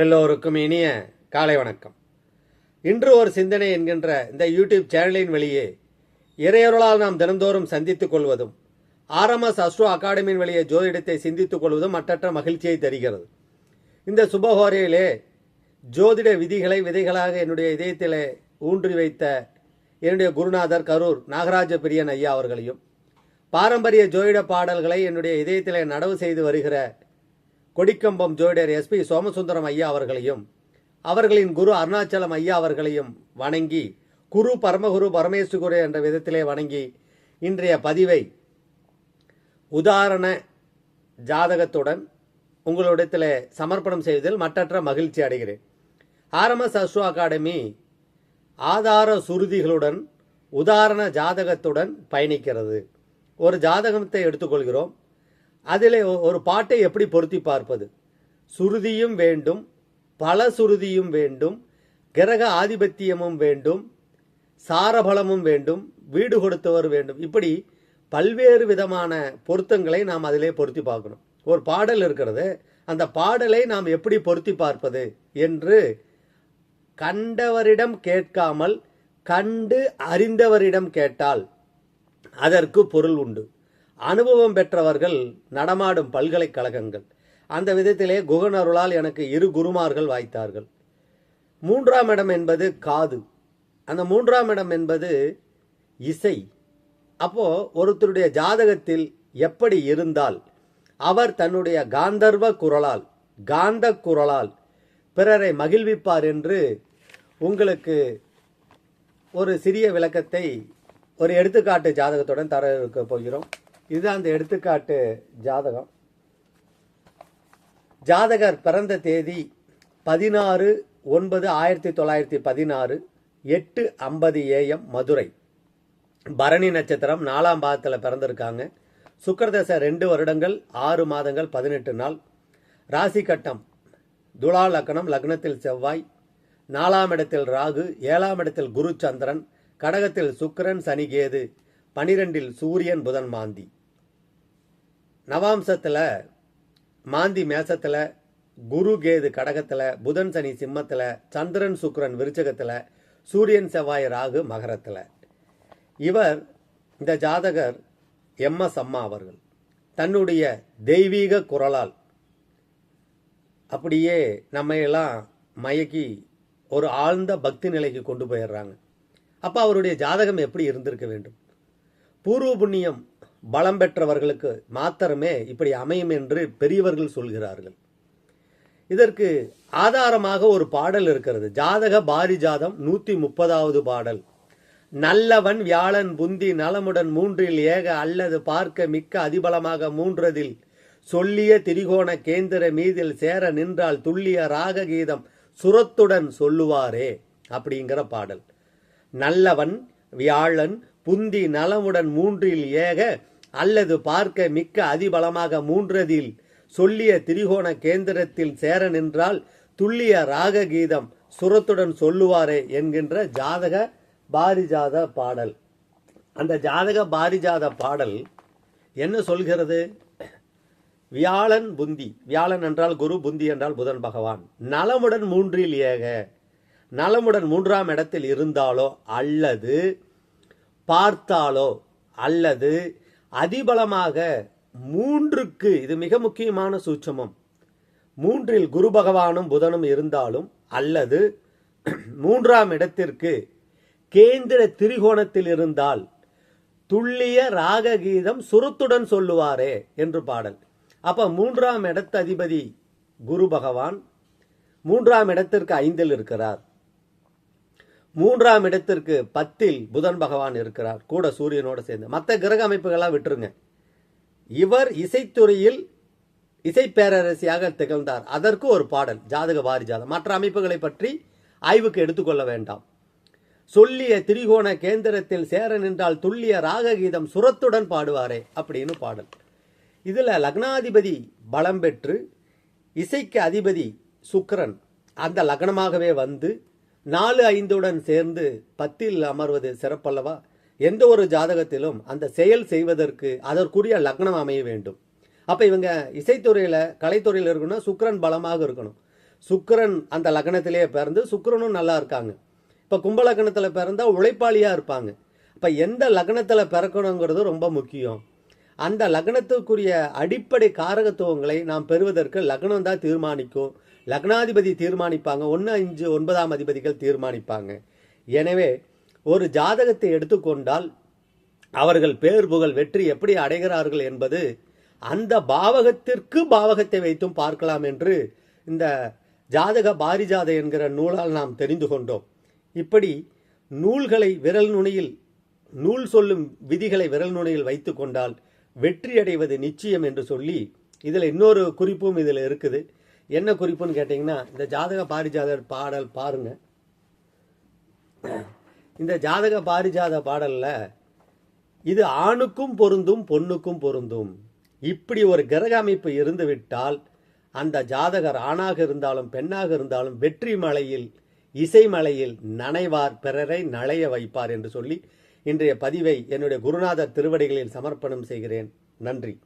எல்லோருக்கும் இனிய காலை வணக்கம். இன்று ஒரு சிந்தனை என்கின்ற இந்த யூடியூப் சேனலின் வழியே இறையொருளால் நாம் தினந்தோறும் சந்தித்துக் கொள்வதும் ஆர்எம்எஸ் அஸ்ட்ரோ அகாடமியின் வழியே ஜோதிடத்தை சிந்தித்துக் கொள்வதும் மற்றற்ற மகிழ்ச்சியை தருகிறது. இந்த சுபஹோரையிலே ஜோதிட விதிகளை விதைகளாக என்னுடைய இதயத்திலே ஊன்றி வைத்த என்னுடைய குருநாதர் கரூர் நாகராஜ பிரியன் ஐயா அவர்களையும் பாரம்பரிய ஜோதிட பாடல்களை என்னுடைய இதயத்திலே நடவு செய்து வருகிற கொடிக்கம்பம் ஜோதிடர் எஸ்பி சோமசுந்தரம் ஐயா அவர்களையும் அவர்களின் குரு அருணாச்சலம் ஐயா அவர்களையும் வணங்கி குரு பரமகுரு பரமேஸ்வரு என்ற விதத்திலே வணங்கி இன்றைய பதிவை உதாரண ஜாதகத்துடன் உங்களிடத்தில் சமர்ப்பணம் செய்வதில் மற்றற்ற மகிழ்ச்சி அடைகிறேன். ஆர்எம்எஸ் அஸ்ட்ரோ அகாடமி ஆதார சுருதிகளுடன் உதாரண ஜாதகத்துடன் பயணிக்கிறது. ஒரு ஜாதகத்தை எடுத்துக்கொள்கிறோம். அதில் ஒரு பாட்டை எப்படி பொருத்தி பார்ப்பது? சுருதியும் வேண்டும் பல சுருதியும் வேண்டும் கிரக ஆதிபத்தியமும் வேண்டும் சாரபலமும் வேண்டும் வீடு கொடுத்தவர் வேண்டும். இப்படி பல்வேறு விதமான பொருத்தங்களை நாம் அதிலே பொருத்தி பார்க்கணும். ஒரு பாடல் இருக்கிறது. அந்த பாடலை நாம் எப்படி பொருத்தி பார்ப்பது என்று கண்டவரிடம் கேட்காமல் கண்டு அறிந்தவரிடம் கேட்டால் அதற்கு பொருள் உண்டு. அனுபவம் பெற்றவர்கள் நடமாடும் பல்கலைக்கழகங்கள். அந்த விதத்திலே குகனருளால் எனக்கு இரு குருமார்கள் வாய்த்தார்கள். மூன்றாம் இடம் என்பது காது. அந்த மூன்றாம் இடம் என்பது இசை. அப்போ ஒருத்தருடைய ஜாதகத்தில் எப்படி இருந்தால் அவர் தன்னுடைய காந்தர்வ குரலால் காந்த குரலால் பிறரை மகிழ்விப்பார் என்று உங்களுக்கு ஒரு சிறிய விளக்கத்தை ஒரு எடுத்துக்காட்டு ஜாதகத்துடன் தர இருக்க போகிறோம். இது அந்த எடுத்துக்காட்டு ஜாதகம். ஜாதகர் பிறந்த தேதி பதினாறு ஒன்பது ஆயிரத்தி தொள்ளாயிரத்தி பதினாறு எட்டு ஐம்பது ஏஎம் மதுரை. பரணி நட்சத்திரம் நாலாம் பாதத்தில் பிறந்திருக்காங்க. சுக்கரதசை ரெண்டு வருடங்கள் ஆறு மாதங்கள் பதினெட்டு நாள். ராசி கட்டம் துலா லக்னம் லக்னத்தில் செவ்வாய். நாலாம் இடத்தில் ராகு ஏழாம் இடத்தில் குரு சந்திரன் கடகத்தில் சுக்கரன் சனி கேது பனிரெண்டில் சூரியன் புதன் மாந்தி. நவாம்சத்தில் மாந்தி மேசத்தில் குரு கேது கடகத்தில் புதன் சனி சிம்மத்தில் சந்திரன் சுக்ரன் விருச்சகத்தில் சூரியன் செவ்வாய் ராகு மகரத்தில். இவர் இந்த ஜாதகர் எம் எஸ் அம்மா அவர்கள். தன்னுடைய தெய்வீக குரலால் அப்படியே நம்மையெல்லாம் மயக்கி ஒரு ஆழ்ந்த பக்தி நிலைக்கு கொண்டு போயிடுறாங்க. அப்போ அவருடைய ஜாதகம் எப்படி இருந்திருக்க வேண்டும்? பூர்வ புண்ணியம் பலம் பெற்றவர்களுக்கு மாத்திரமே இப்படி அமையும் என்று பெரியவர்கள் சொல்கிறார்கள். இதற்கு ஆதாரமாக ஒரு பாடல் இருக்கிறது. ஜாதக பாரிஜாதம் நூத்தி முப்பதாவது பாடல். நல்லவன் வியாழன் புந்தி நலமுடன் மூன்றில் ஏக அல்லது பார்க்க மிக்க அதிபலமாக மூன்றதில் சொல்லிய திரிகோண கேந்திர மீதில் சேர நின்றால் துல்லிய ராக கீதம் சுரத்துடன் சொல்லுவாரே அப்படிங்கிற பாடல். நல்லவன் வியாழன் புந்தி நலமுடன் மூன்றில் ஏக அல்லது பார்க்க மிக்க அதிபலமாக மூன்றதில் சொல்லிய திரிகோண கேந்திரத்தில் சேர நின்றால் துல்லிய ராக கீதம் சுரத்துடன் சொல்லுவாரே என்கின்ற ஜாதக பாரிஜாத பாடல். அந்த ஜாதக பாரிஜாத பாடல் என்ன சொல்கிறது? வியாழன் புந்தி. வியாழன் என்றால் குரு புந்தி என்றால் புதன் பகவான். நலமுடன் மூன்றில் ஏக. நலமுடன் மூன்றாம் இடத்தில் இருந்தாலோ அல்லது பார்த்தாலோ அல்லது அதிபலமாக மூன்றுக்கு இது மிக முக்கியமான சூட்சமம். மூன்றில் குரு பகவானும் புதனும் இருந்தாலும் அல்லது மூன்றாம் இடத்திற்கு கேந்திர திரிகோணத்தில் இருந்தால் துல்லிய ராக கீதம் சுருத்துடன் சொல்லுவாரே என்று பாடல். அப்ப மூன்றாம் இடத்து அதிபதி குரு பகவான் மூன்றாம் இடத்திற்கு ஐந்தில் இருக்கிறார். மூன்றாம் இடத்திற்கு பத்தில் புதன் பகவான் இருக்கிறார். கூட சூரியனோடு சேர்ந்து. மற்ற கிரக அமைப்புகளாக விட்டுருங்க. இவர் இசைத்துறையில் இசை பேரரசியாக திகழ்ந்தார். அதற்கு ஒரு பாடல் ஜாதக வாரிஜாதம். மற்ற அமைப்புகளை பற்றி ஆய்வுக்கு எடுத்துக்கொள்ள வேண்டாம். சொல்லிய திரிகோண கேந்திரத்தில் சேர நின்றால் துல்லிய ராககீதம் சுரத்துடன் பாடுவாரே அப்படின்னு பாடல். இதில் லக்னாதிபதி பலம் பெற்று இசைக்கு அதிபதி சுக்கிரன். அந்த லக்னமாகவே வந்து நாலு ஐந்துடன் சேர்ந்து பத்தில் அமர்வது சிறப்பல்லவா? எந்த ஒரு ஜாதகத்திலும் அந்த செயல் செய்வதற்கு அதற்குரிய லக்னம் அமைய வேண்டும். அப்ப இவங்க இசைத்துறையில கலைத்துறையில் இருக்கணும் சுக்கரன் பலமாக இருக்கணும். சுக்கரன் அந்த லக்னத்திலேயே பிறந்து சுக்கரனும் நல்லா இருக்காங்க. இப்போ கும்ப லக்னத்தில் பிறந்தா உழைப்பாளியா இருப்பாங்க. இப்போ எந்த லக்னத்தில் பிறக்கணுங்கிறது ரொம்ப முக்கியம். அந்த லக்னத்துக்குரிய அடிப்படை காரகத்துவங்களை நாம் பெறுவதற்கு லக்னம் தான் தீர்மானிக்கும். லக்னாதிபதி தீர்மானிப்பாங்க ஒன்று அஞ்சு ஒன்பதாம் அதிபதிகள் தீர்மானிப்பாங்க. எனவே ஒரு ஜாதகத்தை எடுத்துக்கொண்டால் அவர்கள் பேர் புகழ் வெற்றி எப்படி அடைகிறார்கள் என்பது அந்த பாவகத்திற்கு பாவகத்தை வைத்தும் பார்க்கலாம் என்று இந்த ஜாதக பாரிஜாத என்கிற நூலால் நாம் தெரிந்து கொண்டோம். இப்படி நூல்களை விரல் நுனியில் நூல் சொல்லும் விதிகளை விரல் நுனியில் வைத்து கொண்டால் வெற்றியடைவது நிச்சயம் என்று சொல்லி இதில் இன்னொரு குறிப்பும் இதில் இருக்குது. என்ன குறிப்புன்னு கேட்டிங்கன்னா இந்த ஜாதக பாரிஜாத பாடல் பாருங்க. இந்த ஜாதக பாரிஜாத பாடலில் இது ஆணுக்கும் பொருந்தும் பொண்ணுக்கும் பொருந்தும். இப்படி ஒரு கிரக அமைப்பு இருந்துவிட்டால் அந்த ஜாதகர் ஆணாக இருந்தாலும் பெண்ணாக இருந்தாலும் வெற்றி மலையில் இசை மலையில் நனைவார் பிறரை நளைய வைப்பார் என்று சொல்லி இன்றைய பதிவை என்னுடைய குருநாதர் திருவடிகளில் சமர்ப்பணம் செய்கிறேன். நன்றி.